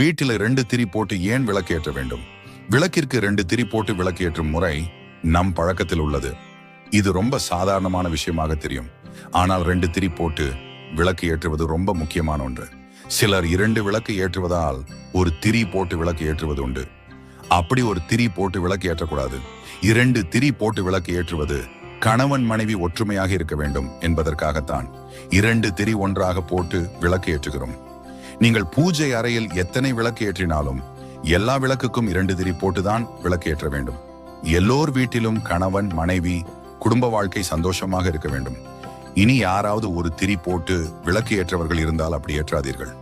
வீட்டில ரெண்டு திரி போட்டு ஏன் விளக்கு ஏற்ற வேண்டும்? விளக்கிற்கு ரெண்டு திரி போட்டு விளக்கு ஏற்றும் முறை நம் பழக்கத்தில் உள்ளது. இது ரொம்ப சாதாரணமான விஷயமாக தெரியும். ஆனால் ரெண்டு திரி போட்டு விளக்கு ஏற்றுவது ரொம்ப முக்கியமான ஒன்று. சிலர் இரண்டு விளக்கு ஏற்றுவதால் ஒரு திரி போட்டு விளக்கு ஏற்றுவது உண்டு. அப்படி ஒரு திரி போட்டு விளக்கு ஏற்றக்கூடாது. இரண்டு திரி போட்டு விளக்கு ஏற்றுவது கணவன் மனைவி ஒற்றுமையாக இருக்க வேண்டும் என்பதற்காகத்தான் இரண்டு திரி ஒன்றாக போட்டு விளக்கு ஏற்றுகிறோம். நீங்கள் பூஜை அறையில் எத்தனை விளக்கு ஏற்றினாலும் எல்லா விளக்குக்கும் இரண்டு திரி போட்டுதான் விளக்கு ஏற்ற வேண்டும். எல்லோர் வீட்டிலும் கணவன் மனைவி குடும்ப வாழ்க்கை சந்தோஷமாக இருக்க வேண்டும். இனி யாராவது ஒரு திரி போட்டு விளக்கு ஏற்றவர்கள் இருந்தால் அப்படி ஏற்றாதீர்கள்.